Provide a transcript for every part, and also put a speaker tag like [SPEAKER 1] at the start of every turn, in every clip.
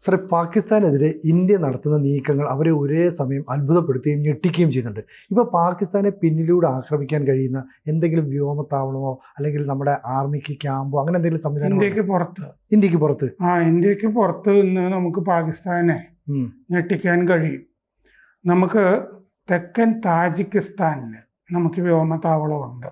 [SPEAKER 1] സാറേ പാകിസ്ഥാനെതിരെ ഇന്ത്യ നടത്തുന്ന നീക്കങ്ങൾ അവരെ ഒരേ സമയം അത്ഭുതപ്പെടുത്തുകയും ഞെട്ടിക്കുകയും ചെയ്യുന്നുണ്ട്. ഇപ്പോൾ പാകിസ്ഥാനെ പിന്നിലൂടെ ആക്രമിക്കാൻ കഴിയുന്ന എന്തെങ്കിലും വ്യോമത്താവളമോ അല്ലെങ്കിൽ നമ്മുടെ ആർമിക്ക് ക്യാമ്പോ അങ്ങനെ എന്തെങ്കിലും സംവിധാനം
[SPEAKER 2] ഇന്ത്യയ്ക്ക് പുറത്ത്.
[SPEAKER 1] ഇന്ത്യയ്ക്ക് പുറത്ത്?
[SPEAKER 2] ആ ഇന്ത്യയ്ക്ക് പുറത്ത് നിന്ന് നമുക്ക് പാകിസ്ഥാനെ. ഞെട്ടിക്കാൻ കഴിയും. നമുക്ക് തെക്കൻ താജിക്കിസ്ഥാനിൽ നമുക്ക് വ്യോമത്താവളമുണ്ട്.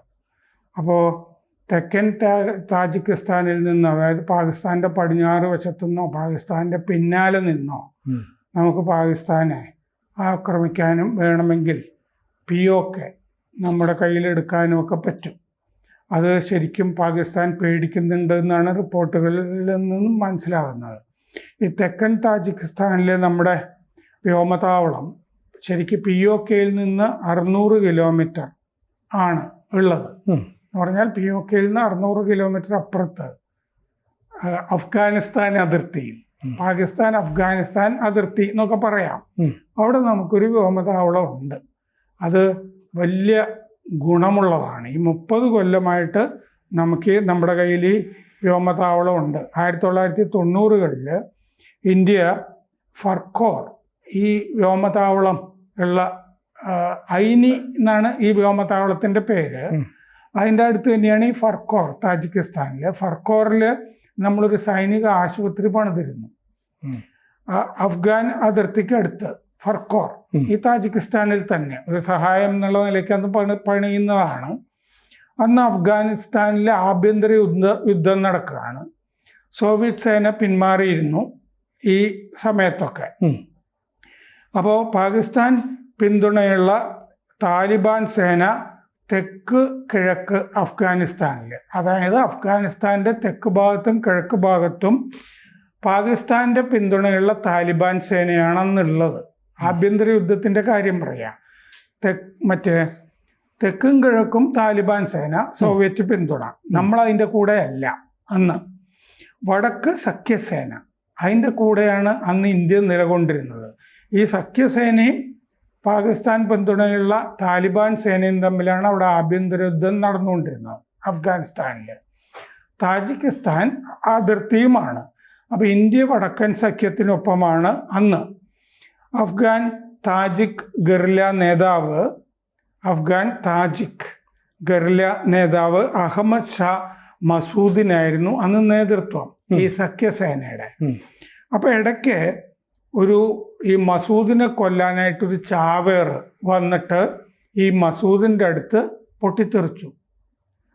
[SPEAKER 2] അപ്പോൾ തെക്കൻ താ- താജിക്കിസ്ഥാനിൽ നിന്നോ അതായത് പാകിസ്ഥാന്റെ പടിഞ്ഞാറ് വശത്തുനിന്നോ പാകിസ്ഥാന്റെ പിന്നാലെ നിന്നോ നമുക്ക് പാകിസ്ഥാനെ ആക്രമിക്കാനും വേണമെങ്കിൽ പി ഒ കെ നമ്മുടെ കയ്യിലെടുക്കാനും ഒക്കെ പറ്റും. അത് ശരിക്കും പാകിസ്ഥാൻ പേടിക്കുന്നുണ്ട് എന്നാണ് റിപ്പോർട്ടുകളിൽ നിന്നും മനസ്സിലാകുന്നത്. ഈ തെക്കൻ താജിക്കിസ്ഥാനിലെ നമ്മുടെ വ്യോമതാവളം ശരിക്കും പി ഒ കെയിൽ നിന്ന് അറുന്നൂറ് കിലോമീറ്റർ ആണ് ഉള്ളത്. എന്ന് പറഞ്ഞാൽ പി ഒ കെയിൽ നിന്ന് അറുന്നൂറ് കിലോമീറ്റർ അപ്പുറത്ത് അഫ്ഗാനിസ്ഥാൻ അതിർത്തിയിൽ പാകിസ്ഥാൻ അഫ്ഗാനിസ്ഥാൻ അതിർത്തി എന്നൊക്കെ പറയാം. അവിടെ നമുക്കൊരു വ്യോമതാവളം ഉണ്ട് അത് വലിയ ഗുണമുള്ളതാണ്. ഈ മുപ്പത് കൊല്ലമായിട്ട് നമുക്ക് നമ്മുടെ കയ്യിൽ ഈ വ്യോമതാവളം ഉണ്ട് ആയിരത്തി തൊള്ളായിരത്തി തൊണ്ണൂറുകളിൽ ഇന്ത്യ ഫർക്കോർ ഈ വ്യോമതാവളം ഉള്ള ഐനി എന്നാണ് ഈ വ്യോമതാവളത്തിന്റെ പേര്. അതിന്റെ അടുത്ത് തന്നെയാണ് ഈ ഫർക്കോർ താജിക്കിസ്ഥാനിൽ ഫർക്കോറിൽ നമ്മളൊരു സൈനിക ആശുപത്രി പണിതിരുന്നു. അഫ്ഗാൻ അതിർത്തിക്ക് അടുത്ത് ഫർക്കോർ. ഈ താജിക്കിസ്ഥാനിൽ തന്നെ. ഒരു സഹായം എന്നുള്ള നിലയ്ക്ക് അന്ന് പണി പണിയുന്നതാണ്. അന്ന് അഫ്ഗാനിസ്ഥാനിലെ ആഭ്യന്തര യുദ്ധ യുദ്ധം നടക്കുകയാണ്. സോവിയറ്റ് സേന പിന്മാറിയിരുന്നു ഈ സമയത്തൊക്കെ. അപ്പോൾ പാകിസ്ഥാൻ പിന്തുണയുള്ള താലിബാൻ സേന തെക്ക് കിഴക്ക് അഫ്ഗാനിസ്ഥാനിൽ. അതായത് അഫ്ഗാനിസ്ഥാന്റെ തെക്ക് ഭാഗത്തും കിഴക്ക് ഭാഗത്തും പാകിസ്ഥാന്റെ പിന്തുണയുള്ള താലിബാൻ സേനയാണെന്നുള്ളത്. ആഭ്യന്തര യുദ്ധത്തിന്റെ കാര്യം പറയാം. തെക്ക് മറ്റേ തെക്കും കിഴക്കും താലിബാൻ സേന സോവിയറ്റ് പിന്തുണ. നമ്മൾ അതിന്റെ കൂടെ അല്ല അന്ന്. വടക്ക് സഖ്യസേന. അതിന്റെ കൂടെയാണ് അന്ന് ഇന്ത്യ നിലകൊണ്ടിരുന്നത്. ഈ സഖ്യസേനയും പാകിസ്ഥാൻ പിന്തുണയുള്ള താലിബാൻ സേനയും തമ്മിലാണ് അവിടെ ആഭ്യന്തര യുദ്ധം നടന്നുകൊണ്ടിരുന്നത് അഫ്ഗാനിസ്ഥാനിൽ താജിക്കിസ്ഥാൻ അതിർത്തിയുമാണ്. അപ്പോൾ ഇന്ത്യ വടക്കൻ സഖ്യത്തിനൊപ്പമാണ് അന്ന്. അഫ്ഗാൻ താജിക് ഗറില്ല നേതാവ് അഫ്ഗാൻ താജിക് ഗറില്ല നേതാവ് അഹമ്മദ് ഷാ മസൂദിനായിരുന്നു അന്ന് നേതൃത്വം ഈ സഖ്യസേനയുടെ. അപ്പോൾ ഇടയ്ക്ക് ഒരു ഈ മസൂദിനെ കൊല്ലാനായിട്ടൊരു ചാവേർ വന്നിട്ട് ഈ മസൂദിന്റെ അടുത്ത് പൊട്ടിത്തെറിച്ചു.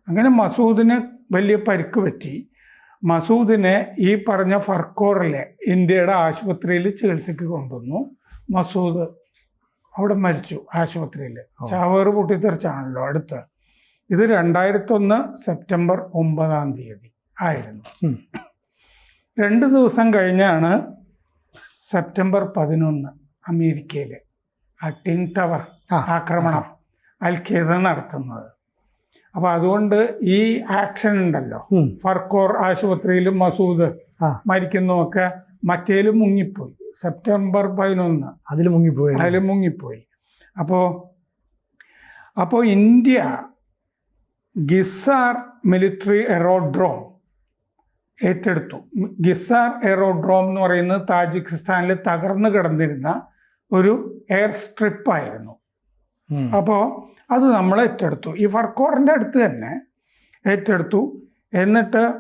[SPEAKER 2] അങ്ങനെ മസൂദിനെ വലിയ പരിക്ക് പറ്റി. മസൂദിനെ ഈ പറഞ്ഞ ഫർക്കോറിലെ ഇന്ത്യയുടെ ആശുപത്രിയിൽ ചികിത്സയ്ക്ക് കൊണ്ടുവന്നു. മസൂദ് അവിടെ മരിച്ചു ആശുപത്രിയിൽ. ചാവേർ പൊട്ടിത്തെറിച്ചാണല്ലോ അടുത്ത്. ഇത് രണ്ടായിരത്തൊന്ന് സെപ്റ്റംബർ ഒമ്പതാം തീയതി ആയിരുന്നു. രണ്ട് ദിവസം കഴിഞ്ഞാണ് സെപ്റ്റംബർ പതിനൊന്ന് അമേരിക്കയിലെ ആ ടിൻ ടവർ ആക്രമണം അൽ ഖേദ നടത്തുന്നത്. അപ്പൊ അതുകൊണ്ട് ഈ ആക്ഷൻ ഉണ്ടല്ലോ. ഫർക്കോർ ആശുപത്രിയിലും മസൂദ് മരിക്കുന്നതൊക്കെ മറ്റേലും മുങ്ങിപ്പോയി. സെപ്റ്റംബർ പതിനൊന്ന്
[SPEAKER 1] അതിൽ മുങ്ങിപ്പോയി.
[SPEAKER 2] അതിൽ മുങ്ങിപ്പോയി. അപ്പോൾ അപ്പോൾ ഇന്ത്യ ഗിസാർ മിലിറ്ററി എറോഡ്രോം ഏറ്റെടുത്തു. ഗിസാർ എയറോഡ്രോം എന്ന് പറയുന്നത് താജിക്കിസ്ഥാനിൽ തകർന്നു കിടന്നിരുന്ന ഒരു എയർ സ്ട്രിപ്പ്
[SPEAKER 1] ആയിരുന്നു.
[SPEAKER 2] അപ്പോൾ അത് നമ്മൾ ഏറ്റെടുത്തു. ഈ ഫർക്കോറിന്റെ അടുത്ത് തന്നെ ഏറ്റെടുത്തു. എന്നിട്ട്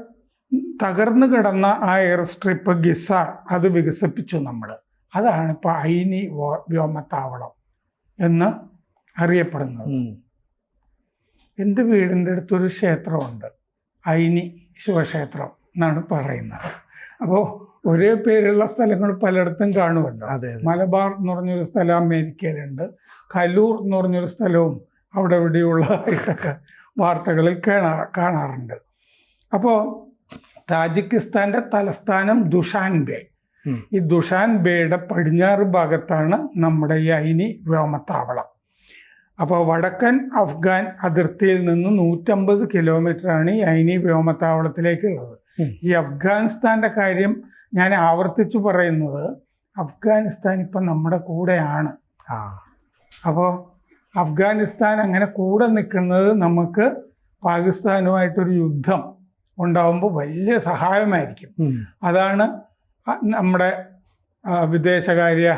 [SPEAKER 2] തകർന്നു കിടന്ന ആ എയർ സ്ട്രിപ്പ് ഗിസാർ അത് വികസിപ്പിച്ചു നമ്മൾ അതാണ് ഇപ്പോൾ ഐനി വ്യോമത്താവളം എന്ന് അറിയപ്പെടുന്നത്. എന്റെ വീടിന്റെ അടുത്തൊരു ക്ഷേത്രമുണ്ട്. ഐനി ശിവക്ഷേത്രം. എന്നാണ് പറയുന്നത്. അപ്പോൾ ഒരേ പേരുള്ള സ്ഥലങ്ങൾ പലയിടത്തും കാണുമല്ലോ. മലബാർ എന്ന് പറഞ്ഞൊരു സ്ഥലം അമേരിക്കയിലുണ്ട്. കലൂർ എന്ന് പറഞ്ഞൊരു സ്ഥലവും അവിടെ ഇവിടെയുള്ളതായിട്ടൊക്കെ വാർത്തകളിൽ കാണാ കാണാറുണ്ട്. അപ്പോൾ താജിക്കിസ്ഥാന്റെ തലസ്ഥാനം ദുഷാൻബേ.
[SPEAKER 1] ബേ
[SPEAKER 2] ഈ ദുഷാൻബേയുടെ പടിഞ്ഞാറ് ഭാഗത്താണ് നമ്മുടെ ഈ അയിനി വ്യോമത്താവളം. അപ്പോൾ വടക്കൻ അഫ്ഗാൻ അതിർത്തിയിൽ നിന്ന് നൂറ്റമ്പത് കിലോമീറ്ററാണ് ഈ അയിനി വ്യോമത്താവളത്തിലേക്കുള്ളത്. ഈ അഫ്ഗാനിസ്ഥാന്റെ കാര്യം ഞാൻ ആവർത്തിച്ചു പറയുന്നത് അഫ്ഗാനിസ്ഥാൻ ഇപ്പം നമ്മുടെ കൂടെയാണ്. അപ്പോൾ അഫ്ഗാനിസ്ഥാൻ അങ്ങനെ കൂടെ നിൽക്കുന്നത് നമുക്ക് പാകിസ്ഥാനുമായിട്ടൊരു യുദ്ധം ഉണ്ടാവുമ്പോൾ വലിയ സഹായമായിരിക്കും. അതാണ് നമ്മുടെ വിദേശകാര്യ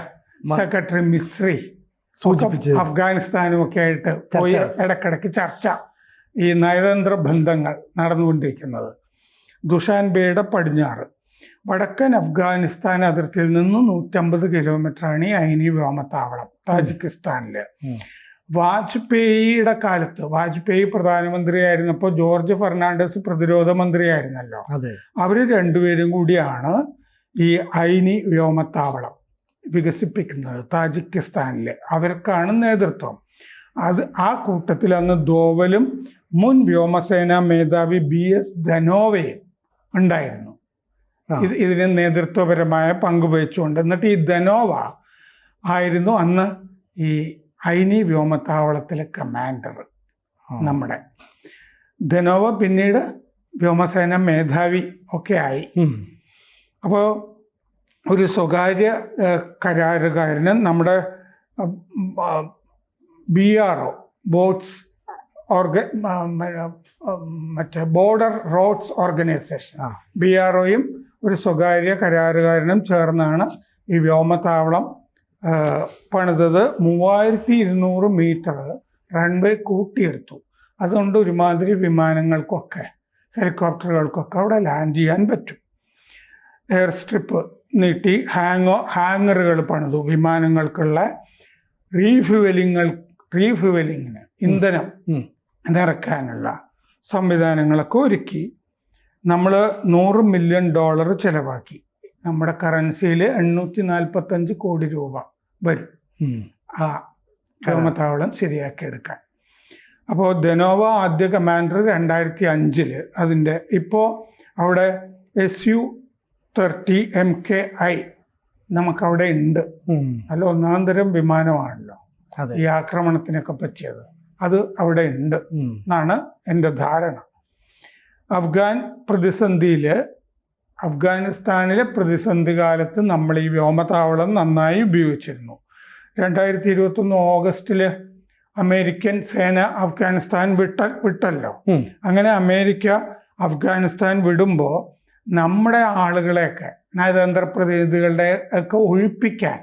[SPEAKER 2] സെക്രട്ടറി മിശ്രി
[SPEAKER 1] സൂചിപ്പിച്ച്
[SPEAKER 2] ഒക്കെ അഫ്ഗാനിസ്ഥാനും ഒക്കെ ആയിട്ട് പോയി. ഇടക്കിടക്ക് ചർച്ച ഈ നയതന്ത്ര ബന്ധങ്ങൾ നടന്നുകൊണ്ടിരിക്കുന്നത്. ദുഷാൻബെയുടെ പടിഞ്ഞാറ്. വടക്കൻ അഫ്ഗാനിസ്ഥാൻ അതിർത്തിയിൽ നിന്ന് നൂറ്റമ്പത് കിലോമീറ്ററാണ് ഈ ഐനി വ്യോമത്താവളം താജിക്കിസ്ഥാനിൽ വാജ്പേയിയുടെ കാലത്ത് വാജ്പേയി പ്രധാനമന്ത്രിയായിരുന്നപ്പോൾ ജോർജ് ഫെർണാണ്ടസ് പ്രതിരോധ മന്ത്രിയായിരുന്നല്ലോ. അവർ രണ്ടുപേരും കൂടിയാണ് ഈ ഐനി വ്യോമത്താവളം വികസിപ്പിക്കുന്നത് താജിക്കിസ്ഥാനിൽ അവർക്കാണ് നേതൃത്വം. അത് ആ കൂട്ടത്തിൽ അന്ന് ദോവലും മുൻ വ്യോമസേനാ മേധാവി ബി എസ് ധനോവയും ഉണ്ടായിരുന്നു. ഇത് ഇതിന് നേതൃത്വപരമായ പങ്ക് വഹിച്ചുകൊണ്ട്. എന്നിട്ട് ഈ ധനോവ ആയിരുന്നു അന്ന് ഈ ഐനി വ്യോമത്താവളത്തിലെ കമാൻഡർ. നമ്മുടെ. ധനോവ പിന്നീട് വ്യോമസേന മേധാവി ഒക്കെ ആയി. അപ്പോൾ ഒരു സ്വകാര്യ കരാറുകാരന് നമ്മുടെ ബി ആർ ഒ ബോട്ട്സ് ഓർഗ മറ്റേ border roads organisation. B R ഒയും ഒരു സ്വകാര്യ കരാറുകാരനും ചേർന്നാണ് ഈ വ്യോമത്താവളം പണിതത്. മൂവായിരത്തി ഇരുന്നൂറ് മീറ്റർ റൺവേ കൂട്ടിയെടുത്തു. അതുകൊണ്ട് ഒരുമാതിരി വിമാനങ്ങൾക്കൊക്കെ ഹെലികോപ്റ്ററുകൾക്കൊക്കെ അവിടെ ലാൻഡ് ചെയ്യാൻ പറ്റും. എയർ സ്ട്രിപ്പ് നീട്ടി ഹാങ്ങോ ഹാങ്ങറുകൾ പണിതു. വിമാനങ്ങൾക്കുള്ള റീഫ്യുവലിങ്ങൾ റീഫ്യുവലിങ്ങിന് ഇന്ധനം. നിറക്കാനുള്ള സംവിധാനങ്ങളൊക്കെ ഒരുക്കി. നമ്മൾ നൂറ് മില്യൺ ഡോളർ ചിലവാക്കി. നമ്മുടെ കറൻസിയിൽ എണ്ണൂറ്റി നാൽപ്പത്തഞ്ച് കോടി രൂപ വരും. ആ വ്യോമത്താവളം ശരിയാക്കിയെടുക്കാൻ. അപ്പോൾ ധനോവ ആദ്യ കമാൻഡർ രണ്ടായിരത്തി അഞ്ചിൽ അതിന്റെ ഇപ്പോൾ അവിടെ S U thirty M K I നമുക്കവിടെ ഉണ്ട്. അല്ല ഒന്നാം തരം വിമാനമാണല്ലോ ഈ ആക്രമണത്തിനൊക്കെ പറ്റിയത്. അത് അവിടെ ഉണ്ട് എന്നാണ് എന്റെ ധാരണ. അഫ്ഗാൻ പ്രതിസന്ധിയിൽ അഫ്ഗാനിസ്ഥാനിലെ പ്രതിസന്ധി കാലത്ത് നമ്മൾ ഈ വ്യോമതാവളം നന്നായി ഉപയോഗിച്ചിരുന്നു. രണ്ടായിരത്തി ഇരുപത്തൊന്ന് ഓഗസ്റ്റിൽ അമേരിക്കൻ സേന അഫ്ഗാനിസ്ഥാൻ വിട്ട വിട്ടല്ലോ. അങ്ങനെ അമേരിക്ക അഫ്ഗാനിസ്ഥാൻ വിടുമ്പോൾ നമ്മുടെ ആളുകളെയൊക്കെ നയതന്ത്ര പ്രതിനിധികളുടെ ഒക്കെ ഒഴിപ്പിക്കാൻ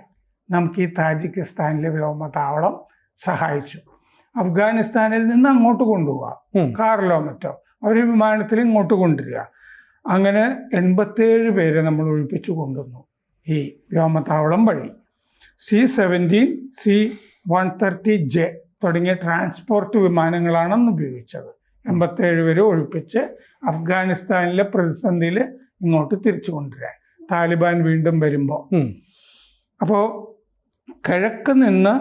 [SPEAKER 2] നമുക്ക് ഈ താജിക്കിസ്ഥാനിലെ വ്യോമതാവളം സഹായിച്ചു. അഫ്ഗാനിസ്ഥാനിൽ നിന്ന് അങ്ങോട്ട് കൊണ്ടുപോവുക. കാറിലോ മറ്റോ അവർ വിമാനത്തിൽ ഇങ്ങോട്ട് കൊണ്ടുവരിക. അങ്ങനെ എൺപത്തേഴ് പേരെ നമ്മൾ ഒഴിപ്പിച്ചു കൊണ്ടുവന്നു. ഈ വ്യോമത്താവളം വഴി. C seventeen C one thirty J തുടങ്ങിയ ട്രാൻസ്പോർട്ട് വിമാനങ്ങളാണ് അന്ന് ഉപയോഗിച്ചത്. എൺപത്തേഴ് പേരെ ഒഴിപ്പിച്ച് അഫ്ഗാനിസ്ഥാനിലെ പ്രതിസന്ധിയിൽ ഇങ്ങോട്ട് തിരിച്ചു കൊണ്ടുവരാൻ. താലിബാൻ വീണ്ടും വരുമ്പോൾ അപ്പോൾ കിഴക്ക് നിന്ന്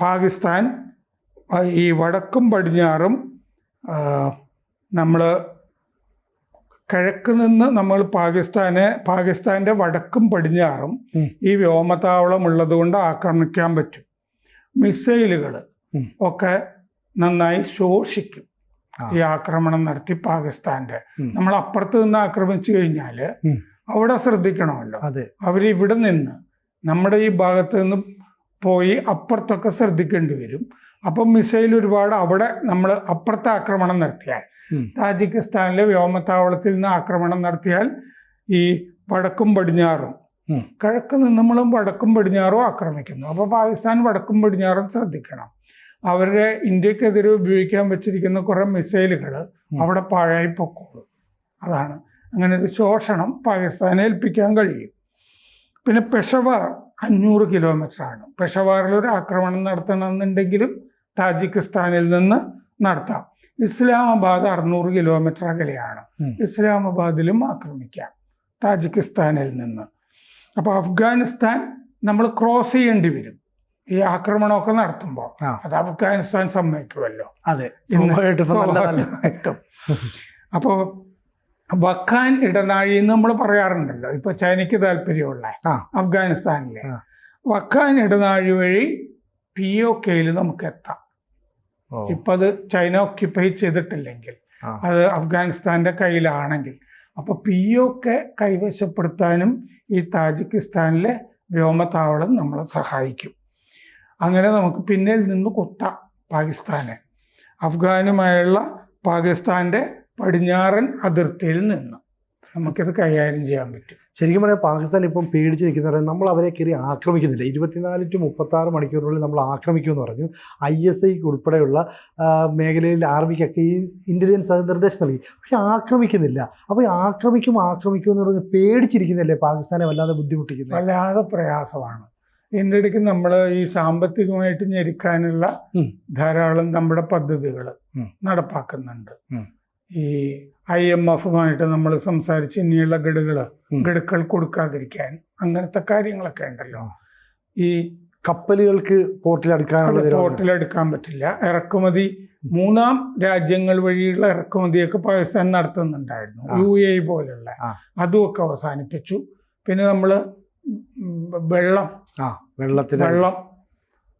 [SPEAKER 2] പാകിസ്ഥാൻ ഈ വടക്കും പടിഞ്ഞാറും നമ്മൾ കിഴക്ക് നിന്ന് നമ്മൾ പാകിസ്ഥാനെ പാകിസ്ഥാന്റെ വടക്കും പടിഞ്ഞാറും ഈ വ്യോമതാവളം ഉള്ളതുകൊണ്ട് ആക്രമിക്കാൻ പറ്റും. മിസൈലുകൾ ഒക്കെ നന്നായി ശോഷിക്കും ഈ ആക്രമണം നടത്തി
[SPEAKER 1] പാകിസ്ഥാന്റെ.
[SPEAKER 2] നമ്മൾ അപ്പുറത്ത് നിന്ന് ആക്രമിച്ചു കഴിഞ്ഞാൽ. അവിടെ ശ്രദ്ധിക്കണമല്ലോ. അവരിവിടെ നിന്ന് നമ്മുടെ ഈ ഭാഗത്ത് നിന്ന് പോയി അപ്പുറത്തൊക്കെ ശ്രദ്ധിക്കേണ്ടി വരും. അപ്പം മിസൈൽ ഒരുപാട് അവിടെ നമ്മൾ അപ്പുറത്തെ ആക്രമണം നടത്തിയാൽ താജിക്കിസ്ഥാനിലെ വ്യോമത്താവളത്തിൽ നിന്ന് ആക്രമണം നടത്തിയാൽ ഈ വടക്കും പടിഞ്ഞാറും കിഴക്ക് നിന്ന് നമ്മളും വടക്കും പടിഞ്ഞാറും ആക്രമിക്കുന്നു. അപ്പോൾ പാകിസ്ഥാൻ വടക്കും പടിഞ്ഞാറും ശ്രദ്ധിക്കണം. അവരുടെ ഇന്ത്യക്കെതിരെ ഉപയോഗിക്കാൻ വെച്ചിരിക്കുന്ന കുറേ മിസൈലുകൾ അവിടെ പാഴായി പൊക്കോളും. അതാണ്. അങ്ങനെ ഒരു ശോഷണം പാകിസ്ഥാനെ ഏൽപ്പിക്കാൻ കഴിയും. പിന്നെ പെഷവാർ അഞ്ഞൂറ് കിലോമീറ്ററാണ്. പെഷവാറിൽ ഒരു ആക്രമണം നടത്തണമെന്നുണ്ടെങ്കിലും താജിക്കിസ്ഥാനിൽ നിന്ന് നടത്താം. ഇസ്ലാമാബാദ് അറുന്നൂറ് കിലോമീറ്റർ അകലെയാണ്. ഇസ്ലാമാബാദിലും ആക്രമിക്കാം താജിക്കിസ്ഥാനിൽ നിന്ന്. അപ്പോൾ അഫ്ഗാനിസ്ഥാൻ നമ്മൾ ക്രോസ് ചെയ്യേണ്ടി വരും. ഈ ആക്രമണമൊക്കെ നടത്തുമ്പോൾ. അത് അഫ്ഗാനിസ്ഥാൻ സമ്മതിക്കുമല്ലോ.
[SPEAKER 1] അതെ. സ്വാഭാവികമായിട്ടും
[SPEAKER 2] അപ്പോൾ വഖാൻ ഇടനാഴി എന്ന് നമ്മൾ പറയാറുണ്ടല്ലോ. ഇപ്പൊ ചൈനയ്ക്ക് താല്പര്യമുള്ള അഫ്ഗാനിസ്ഥാനിലെ.
[SPEAKER 1] വക്കാൻ
[SPEAKER 2] വഖാൻ ഇടനാഴി വഴി പി ഒ കെയിൽ നമുക്ക് എത്താം. ഇപ്പൊ അത് ചൈന ഓക്യുപ്പൈ ചെയ്തിട്ടില്ലെങ്കിൽ അത് അഫ്ഗാനിസ്ഥാന്റെ കയ്യിലാണെങ്കിൽ. അപ്പൊ പി ഒ കെ കൈവശപ്പെടുത്താനും ഈ താജിക്കിസ്ഥാനിലെ വ്യോമതാവളം നമ്മളെ സഹായിക്കും. അങ്ങനെ നമുക്ക് പിന്നിൽ നിന്ന് കുത്താം പാകിസ്ഥാനെ. അഫ്ഗാനുമായുള്ള പാകിസ്ഥാന്റെ പടിഞ്ഞാറൻ അതിർത്തിയിൽ നിന്ന്. നമുക്കിത് കൈകാര്യം ചെയ്യാൻ പറ്റും.
[SPEAKER 1] ശരിക്കും പറഞ്ഞാൽ പാകിസ്ഥാൻ ഇപ്പം പേടിച്ച് നിൽക്കുന്നവരെ നമ്മൾ അവരെ കയറി ആക്രമിക്കുന്നില്ല. ഇരുപത്തിനാല് ടു മുപ്പത്താറ് മണിക്കൂറിനുള്ളിൽ നമ്മൾ ആക്രമിക്കുമെന്ന് പറഞ്ഞു. ഐ എസ് ഐക്ക് ഉൾപ്പെടെയുള്ള മേഖലയിൽ ആർമിക്കൊക്കെ ഈ ഇന്റലിജൻസ് അത് നിർദ്ദേശം നൽകി. പക്ഷെ ആക്രമിക്കുന്നില്ല. അപ്പോൾ ഈ ആക്രമിക്കും ആക്രമിക്കും എന്ന് പറഞ്ഞ് പേടിച്ചിരിക്കുന്നില്ലേ പാകിസ്ഥാനെ വല്ലാതെ ബുദ്ധിമുട്ടിക്കുന്നത്
[SPEAKER 2] വല്ലാതെ പ്രയാസമാണ്. ഇതിന്റെ ഇടയ്ക്ക് നമ്മൾ ഈ സാമ്പത്തികമായിട്ട് ഞെരുക്കാനുള്ള. ധാരാളം നമ്മുടെ പദ്ധതികൾ. നടപ്പാക്കുന്നുണ്ട്. ഈ ഐ എം എഫുമായിട്ട് നമ്മൾ സംസാരിച്ച് ഇനിയുള്ള ഗഡുകൾ. ഗഡുക്കൾ കൊടുക്കാതിരിക്കാൻ അങ്ങനത്തെ കാര്യങ്ങളൊക്കെ ഉണ്ടല്ലോ. ഈ
[SPEAKER 1] കപ്പലുകൾക്ക് പോർട്ടിൽ അടുക്കാനുള്ള.
[SPEAKER 2] പോർട്ടിലെടുക്കാൻ പറ്റില്ല. ഇറക്കുമതി മൂന്നാം രാജ്യങ്ങൾ വഴിയുള്ള ഇറക്കുമതിയൊക്കെ പാകിസ്ഥാൻ നടത്തുന്നുണ്ടായിരുന്നു. യു എ പോലുള്ള. അതുമൊക്കെ അവസാനിപ്പിച്ചു. പിന്നെ നമ്മൾ വെള്ളം.
[SPEAKER 1] വെള്ളത്തിന്
[SPEAKER 2] വെള്ളം.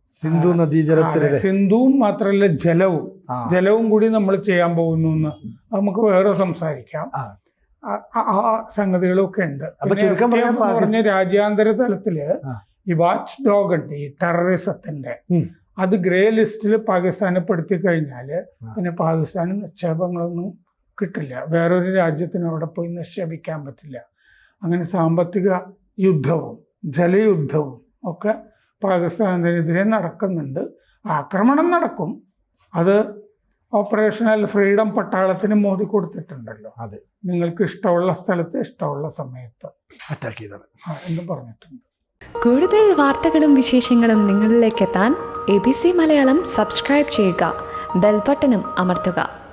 [SPEAKER 1] സിന്ധു നദീജലത്തിലെ
[SPEAKER 2] സിന്ധുവും മാത്രമല്ല ജലവും. ജലവും കൂടി നമ്മൾ ചെയ്യാൻ പോകുന്നു എന്ന് നമുക്ക് വേറെ സംസാരിക്കാം.
[SPEAKER 1] ആ.
[SPEAKER 2] സംഗതികളൊക്കെ ഉണ്ട്. പറഞ്ഞ രാജ്യാന്തര
[SPEAKER 1] തലത്തിൽ
[SPEAKER 2] ഈ വാച്ച് ഡോഗ് ഉണ്ട് ഈ ടെററിസത്തിന്റെ അത് ഗ്രേ ലിസ്റ്റിൽ പാകിസ്ഥാനെ പെടുത്തി
[SPEAKER 1] കഴിഞ്ഞാൽ
[SPEAKER 2] പിന്നെ പാകിസ്ഥാന് നിക്ഷേപങ്ങളൊന്നും കിട്ടില്ല. വേറൊരു രാജ്യത്തിന് അവിടെ പോയി നിക്ഷേപിക്കാൻ പറ്റില്ല. അങ്ങനെ സാമ്പത്തിക യുദ്ധവും ജലയുദ്ധവും ഒക്കെ പാകിസ്ഥാനെതിരെ നടക്കുന്നുണ്ട്. ആക്രമണം നടക്കും. അത് ഓപ്പറേഷണൽ ഫ്രീഡം പട്ടാളത്തിന് മോദി കൊടുത്തിട്ടുണ്ടല്ലോ.
[SPEAKER 1] അതെ.
[SPEAKER 2] നിങ്ങൾക്ക് ഇഷ്ടമുള്ള സ്ഥലത്ത് ഇഷ്ടമുള്ള സമയത്ത്.
[SPEAKER 1] അറ്റാക്ക് ചെയ്തത്
[SPEAKER 2] എന്ന് പറഞ്ഞിട്ടുണ്ട്.
[SPEAKER 3] കൂടുതൽ വാർത്തകളും വിശേഷങ്ങളും നിങ്ങളിലേക്ക് എത്താൻ A B C Malayalam subscribe ചെയ്യുക. ബെൽബട്ടനും അമർത്തുക.